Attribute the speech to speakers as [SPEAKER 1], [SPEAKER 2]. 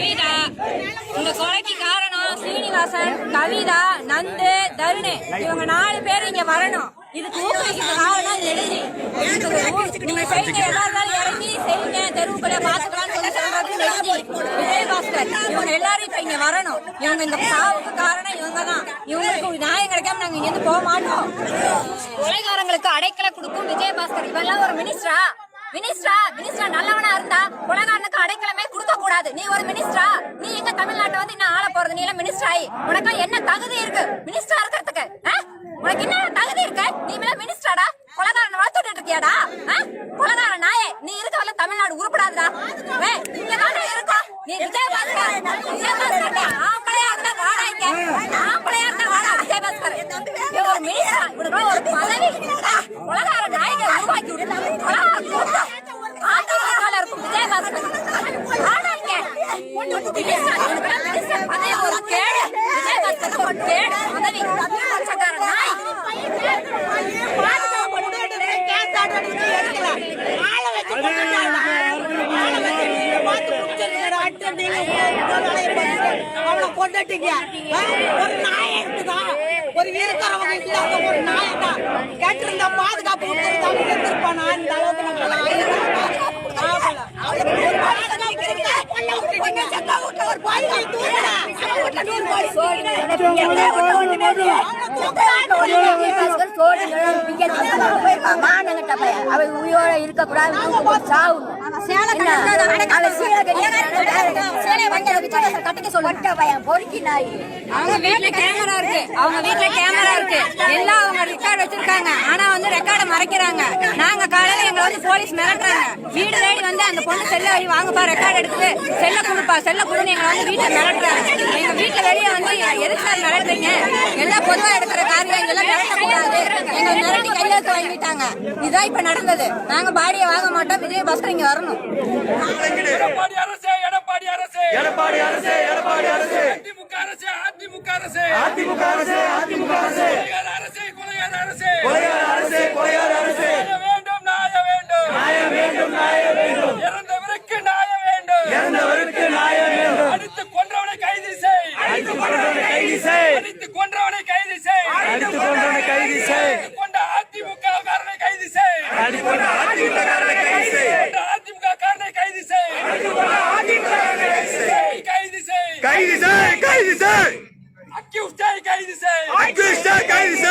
[SPEAKER 1] கவிதா. இந்த கொலைக்கு காரணம் சீனிவாசன் கவிதா நந்து தருணு. இவங்க நாலு பேர் இங்க வரணும். இதுக்கு ஊக்குவிக்க காரணம் எழுதி நீங்க செய்யுங்க எல்லா இருந்தாலும் இறங்கி செய்யுங்க. தெருவுக்குள்ள பாத்துக்கலாம்னு சொல்லி சொல்றது எழுதி விஜயபாஸ்கர் இவங்க எல்லாரும் இப்ப இங்க வரணும். இவங்க இந்த சாவுக்கு காரணம் இவங்க தான். இவங்களுக்கு நியாயம் கிடைக்காம நாங்க இங்க இருந்து போக மாட்டோம். கொலைகாரங்களுக்கு அடைக்கலை கொடுக்கும் விஜயபாஸ்கர். இவெல்லாம் ஒரு மினிஸ்டரா மினிஸ்டரா மினிஸ்டரா நல்லவனா இருந்தா கொலைகாரனுக்கு அடைக்கலமே கூடாது நீ ஒரு மினிஸ்டரா நீ எங்க தமிழ்நாட்டை வந்து இன்னும் ஆள போறது நீ எல்லாம் மினிஸ்டர் ஆகி உனக்கு என்ன தகுதி இருக்கு? மினிஸ்டரா இருக்கிறதுக்கு உனக்கு என்ன தகுதி இருக்கு? நீ மேல மினிஸ்டராடா கொலைகாரனை வளர்த்துட்டு இருக்கியாடா? ஆ? நாயே நீ இருக்கவல்ல தமிழ்நாடு உருப்படாதுடா. ஏய், இங்க தானே நீ விஜயபாஸ்கர் விஜயபாஸ்கர் ஆம்பளையா இருந்தா வாடா இங்க. ஆம்பளையா இருந்தா வாடா விஜயபாஸ்கர். ஒரு மினிஸ்டரா இவனுக்கு ஒரு பதவி. ஆ, உருவாக்கி விட்டு இருக்கும் விஜயபாஸ்கர் வாடா இங்க மினிஸ்டர் இவனுக்கு மினிஸ்டர் பதவி ஒரு கேடு விஜயபாஸ்கர் ஒரு கேடு பதவி பச்சைக்கார நாய்
[SPEAKER 2] கொண்டுட்டீங்க ஒரு நாய் இருக்குதா ஒரு இருக்கிறவங்க இல்லாத ஒரு நாய் கேட்டிருந்தா பாதுகாப்பு கொடுத்திருந்தாலும் எடுத்திருப்பானா இந்த
[SPEAKER 3] மானங்கிட்ட பையன் அவ உயிரோட இருக்கக்கூடாது சாவு
[SPEAKER 1] அவங்க வீட்ல கேமரா இருக்கு. அவங்க வீட்ல கேமரா இருக்கு. எல்லாம் அவங்க ரெக்கார்டு வச்சிருக்காங்க. ஆனா வந்து ரெக்கார்டை மறைக்கிறாங்க. நாங்க காலையில எங்களை வந்து போலீஸ் மிரட்டுறாங்க. வீடு தேடி வந்து அந்த பொண்ணு செல்ல வழி வாங்கப்பா ரெக்கார்ட் எடுத்து செல்ல கொடுப்பா செல்ல கொடுன்னு எங்களை வந்து வீட்டுல மிரட்டுறாங்க. எங்க வீட்டுல வெளியே வந்து எதுக்கு சார் மிரட்டுறீங்க? எல்லாம் பொதுவா எடுக்கிற காரியம் இதெல்லாம் மிரட்டக்கூடாது. எங்க மிரட்டி கையெழுத்து வாங்கிட்டாங்க. இதுதான் இப்ப நடந்தது. நாங்க பாடியை வாங்க மாட்டோம். விஜய் பாஸ்கர் இங்க வரணும்.
[SPEAKER 4] எடப்பாடி அரசே எடப்பாடி அரசே. எடப்பாடி அரசே எடப்பாடி அரசே. அதிமுக அரசே அதிமுக அரசே. அதிமுக அரசே அதிமுக அரசே. கைது செய். அடித்து கொன்றவனை கைது செய். அடித்து கொன்றவனை கைது செய். கொண்ட அதிமுக காரனை கைது செய். அடித்து கொண்ட அதிமுக காரனை கைது செய். கொண்ட அதிமுக காரனை கைது செய். அடித்து கொண்ட அதிமுக காரனை கைது செய். கைது செய். கைது செய் கைது செய். கைது செய். அக்யூஸ்டை கைது செய்.